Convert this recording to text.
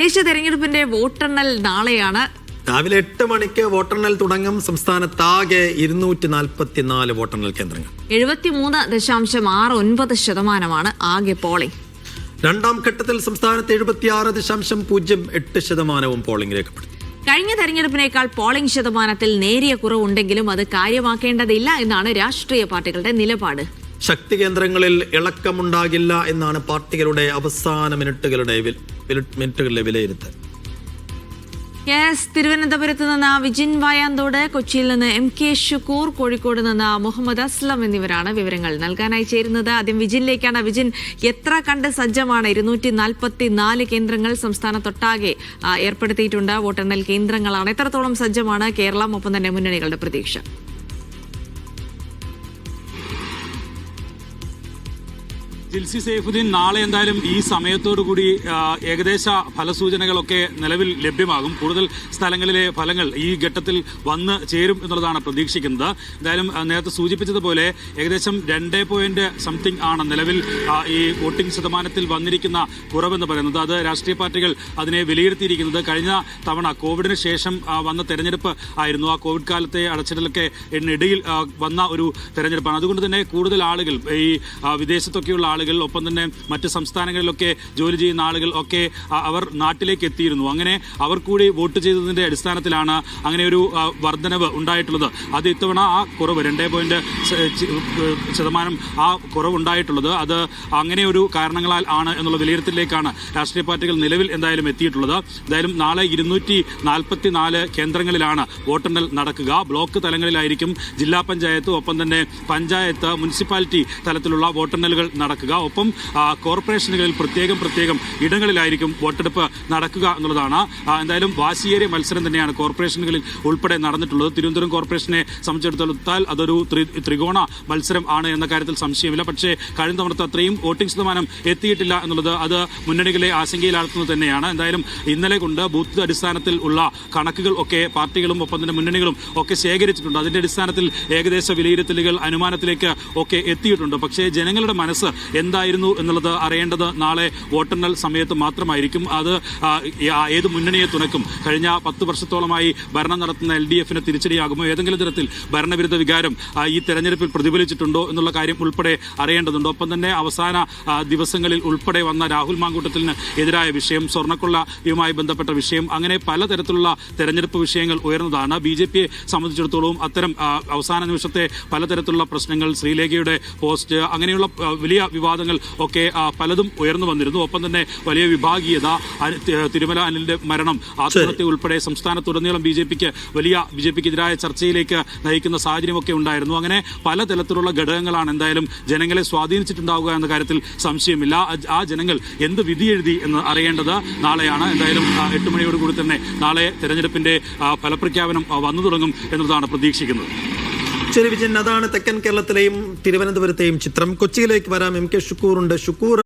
ദേശീയ തെരഞ്ഞെടുപ്പിന്റെ വോട്ടെണ്ണൽ നാളെയാണ്. രാവിലെ എട്ട് മണിക്ക് വോട്ടെണ്ണൽ തുടങ്ങും. സംസ്ഥാനത്താകെ ഇരുന്നൂറ്റി നാൽപ്പത്തിനാല് വോട്ടെണ്ണൽ കേന്ദ്രങ്ങൾ. എഴുപത്തിമൂന്ന് ദശാംശം ആറ് ഒൻപത് ശതമാനമാണ് ആകെ പോളിംഗ്. രണ്ടാം ഘട്ടത്തിൽ സംസ്ഥാനത്ത് എഴുപത്തിയാറ് ദശാംശം പൂജ്യം എട്ട് ശതമാനവും പോളിംഗ് രേഖപ്പെടുത്തി. കഴിഞ്ഞ തെരഞ്ഞെടുപ്പിനേക്കാൾ പോളിംഗ് ശതമാനത്തിൽ നേരിയ കുറവുണ്ടെങ്കിലും അത് കാര്യമാക്കേണ്ടതില്ല എന്നാണ് രാഷ്ട്രീയ പാർട്ടികളുടെ നിലപാട്. ശക്തി കേന്ദ്രങ്ങളിൽ ഇളക്കമുണ്ടാകില്ല എന്നാണ് പാർട്ടികളുടെ അവസാന മിനിറ്റുകളുടെ മിനിറ്റുകളിലെ വിലയിരുത്തൽ. യെസ് തിരുവനന്തപുരത്ത് നിന്ന് വിജിൻ വായാന്തോട് കൊച്ചിയിൽ നിന്ന് എം കെ ഷുക്കൂർ കോഴിക്കോട് നിന്ന് മുഹമ്മദ് അസ്ലം എന്നിവരാണ് വിവരങ്ങൾ നൽകാനായി ചേരുന്നത്. ആദ്യം വിജിനിലേക്കാണ്. വിജിൻ എത്ര കണ്ട് സജ്ജമാണ്? ഇരുന്നൂറ്റി നാൽപ്പത്തി നാല് കേന്ദ്രങ്ങൾ സംസ്ഥാനത്തൊട്ടാകെ ഏർപ്പെടുത്തിയിട്ടുണ്ട്. വോട്ടെണ്ണൽ കേന്ദ്രങ്ങളാണ്. എത്രത്തോളം സജ്ജമാണ് കേരളം? ഒപ്പം തന്നെ മുന്നണികളുടെ പ്രതീക്ഷ. ജിൽസി സൈഫുദ്ദീൻ നാളെ എന്തായാലും ഈ സമയത്തോടു കൂടി ഏകദേശ ഫലസൂചനകളൊക്കെ നിലവിൽ ലഭ്യമാകും. കൂടുതൽ സ്ഥലങ്ങളിലെ ഫലങ്ങൾ ഈ ഘട്ടത്തിൽ വന്ന് ചേരും എന്നുള്ളതാണ് പ്രതീക്ഷിക്കുന്നത്. എന്തായാലും നേരത്തെ സൂചിപ്പിച്ചതുപോലെ ഏകദേശം രണ്ട് പോയിന്റ് സംതിങ് ആണ് നിലവിൽ ഈ വോട്ടിംഗ് ശതമാനത്തിൽ വന്നിരിക്കുന്ന കുറവെന്ന് പറയുന്നത്. അത് രാഷ്ട്രീയ പാർട്ടികൾ അതിനെ വിലയിരുത്തിയിരിക്കുന്നത് കഴിഞ്ഞ തവണ കോവിഡിന് ശേഷം വന്ന തെരഞ്ഞെടുപ്പ് ആയിരുന്നു. ആ കോവിഡ് കാലത്തെ അടച്ചിടലൊക്കെ ഇടയിൽ വന്ന ഒരു തെരഞ്ഞെടുപ്പാണ്. അതുകൊണ്ട് തന്നെ കൂടുതൽ ആളുകൾ ഈ വിദേശത്തൊക്കെയുള്ള ആളുകൾ ഒപ്പം തന്നെ മറ്റ് സംസ്ഥാനങ്ങളിലൊക്കെ ജോലി ചെയ്യുന്ന ആളുകൾ ഒക്കെ അവർ നാട്ടിലേക്ക് എത്തിയിരുന്നു. അങ്ങനെ അവർ കൂടി വോട്ട് ചെയ്തതിന്റെ അടിസ്ഥാനത്തിലാണ് അങ്ങനെ ഒരു വർധനവ് ഉണ്ടായിട്ടുള്ളത്. അത് ഇത്തവണ ആ കുറവ് രണ്ടേ പോയിന്റ് ശതമാനം ആ കുറവ് ഉണ്ടായിട്ടുള്ളത്. അത് അങ്ങനെ ഒരു കാരണങ്ങളാൽ ആണ് എന്നുള്ള വിലയിരുത്തലിലേക്കാണ് രാഷ്ട്രീയ പാർട്ടികൾ നിലവിൽ എന്തായാലും എത്തിയിട്ടുള്ളത്. എന്തായാലും നാളെ ഇരുന്നൂറ്റി നാൽപ്പത്തി നാല് കേന്ദ്രങ്ങളിലാണ് വോട്ടെണ്ണൽ നടക്കുക. ബ്ലോക്ക് തലങ്ങളിലായിരിക്കും ജില്ലാ പഞ്ചായത്ത് ഒപ്പം തന്നെ പഞ്ചായത്ത് മുനിസിപ്പാലിറ്റി തലത്തിലുള്ള വോട്ടെണ്ണലുകൾ നടക്കുക. ഒപ്പം ആ, കോർപ്പറേഷനുകളിൽ പ്രത്യേകം പ്രത്യേകം ഇടങ്ങളിലായിരിക്കും വോട്ടെടുപ്പ് നടക്കുക എന്നുള്ളതാണ്. എന്തായാലും വാശിയേറിയ മത്സരം തന്നെയാണ് കോർപ്പറേഷനുകളിൽ ഉൾപ്പെടെ നടന്നിട്ടുള്ളത്. തിരുവനന്തപുരം കോർപ്പറേഷനെ സംബന്ധിച്ചിടത്തോളം അതൊരു ത്രികോണ മത്സരം ആണ് എന്ന കാര്യത്തിൽ സംശയമില്ല. പക്ഷേ കഴിഞ്ഞ തവണത്തെ അത്രയും വോട്ടിംഗ് ശതമാനം എത്തിയിട്ടില്ല എന്നുള്ളത് അത് മുന്നണികളെ ആശങ്കയിലാഴ്ത്തുന്നത് തന്നെയാണ്. എന്തായാലും ഇന്നലെ കൊണ്ട് ബൂത്ത് അടിസ്ഥാനത്തിൽ ഉള്ള കണക്കുകൾ ഒക്കെ പാർട്ടികളും ഒപ്പം തന്നെ മുന്നണികളും ഒക്കെ ശേഖരിച്ചിട്ടുണ്ട്. അതിന്റെ അടിസ്ഥാനത്തിൽ ഏകദേശ വിലയിരുത്തലുകൾ അനുമാനത്തിലേക്ക് ഒക്കെ എത്തിയിട്ടുണ്ട്. പക്ഷേ ജനങ്ങളുടെ മനസ്സ് എന്തായിരുന്നു എന്നുള്ളത് അറിയേണ്ടത് നാളെ വോട്ടെണ്ണൽ സമയത്ത് മാത്രമായിരിക്കും. അത് ഏത് മുന്നണിയെ തുണക്കും കഴിഞ്ഞ പത്ത് വർഷത്തോളമായി ഭരണം നടത്തുന്ന എൽ ഡി എഫിന് തിരിച്ചടിയാകുമോ? ഏതെങ്കിലും തരത്തിൽ ഭരണവിരുദ്ധ വികാരം ഈ തെരഞ്ഞെടുപ്പിൽ പ്രതിഫലിച്ചിട്ടുണ്ടോ എന്നുള്ള കാര്യം ഉൾപ്പെടെ അറിയേണ്ടതുണ്ട്. ഒപ്പം തന്നെ അവസാന ദിവസങ്ങളിൽ ഉൾപ്പെടെ വന്ന രാഹുൽ മാങ്കൂട്ടത്തിന് എതിരായ വിഷയം സ്വർണക്കൊള്ളയുമായി ബന്ധപ്പെട്ട വിഷയം അങ്ങനെ പലതരത്തിലുള്ള തെരഞ്ഞെടുപ്പ് വിഷയങ്ങൾ ഉയർന്നതാണ്. ബി ജെ പിയെ സംബന്ധിച്ചിടത്തോളം അത്തരം അവസാന നിമിഷത്തെ പലതരത്തിലുള്ള പ്രശ്നങ്ങൾ ശ്രീലേഖയുടെ പോസ്റ്റ് അങ്ങനെയുള്ള വലിയ വലിയ വിവാദങ്ങൾ ഒക്കെ പലതും ഉയർന്നു വന്നിരുന്നു. ഒപ്പം തന്നെ വലിയ വിഭാഗീയത തിരുമല അനിലിന്റെ മരണം ആത്മഹത്യ ഉൾപ്പെടെ സംസ്ഥാനത്തുടനീളം ബി ജെ പിക്ക് വലിയ ബി ജെ പിക്കെതിരായ ചർച്ചയിലേക്ക് നയിക്കുന്ന സാഹചര്യമൊക്കെ ഉണ്ടായിരുന്നു. അങ്ങനെ പലതരത്തിലുള്ള ഘടകങ്ങളാണ് എന്തായാലും ജനങ്ങളെ സ്വാധീനിച്ചിട്ടുണ്ടാവുക എന്ന കാര്യത്തിൽ സംശയമില്ല. ആ- ജനങ്ങൾ എന്ത് വിധി എഴുതി എന്ന് അറിയേണ്ടത് നാളെയാണ്. എന്തായാലും എട്ട് മണിയോടുകൂടി തന്നെ നാളെ തെരഞ്ഞെടുപ്പിന്റെ ഫലപ്രഖ്യാപനം വന്നു തുടങ്ങും എന്നതാണ് പ്രതീക്ഷിക്കുന്നത്. ശരി വിജയൻ. അതാണ് തെക്കൻ കേരളത്തിലെയും തിരുവനന്തപുരത്തെയും ചിത്രം. കൊച്ചിയിലേക്ക് വരാം. M K ഷുക്കൂറുണ്ട്. ഷുക്കൂർ